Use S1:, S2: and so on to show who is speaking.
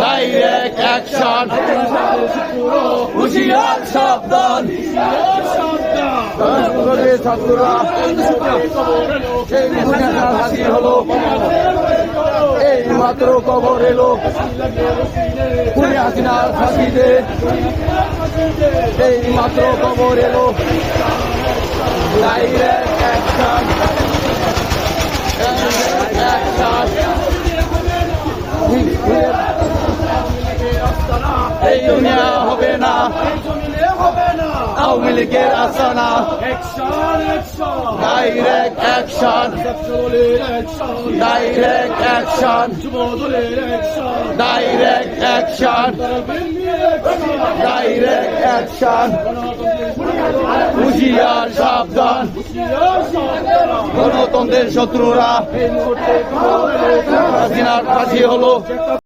S1: Direct action হুশিয়ার সাবধান ছাত্ররা হলো এই মাত্র কবর এলো। খুনি হাসিনার ফাঁসিতে। এই মাত্র কবর এলো। ডাইরেক্ট দুনিয়া হবে না। আওয়ামী লীগের আসানা direct action direct action direct action direct action হুশিয়ার সাবধান। গণতন্ত্রের শত্রুরা। হাসিনার ফাঁসি হলো।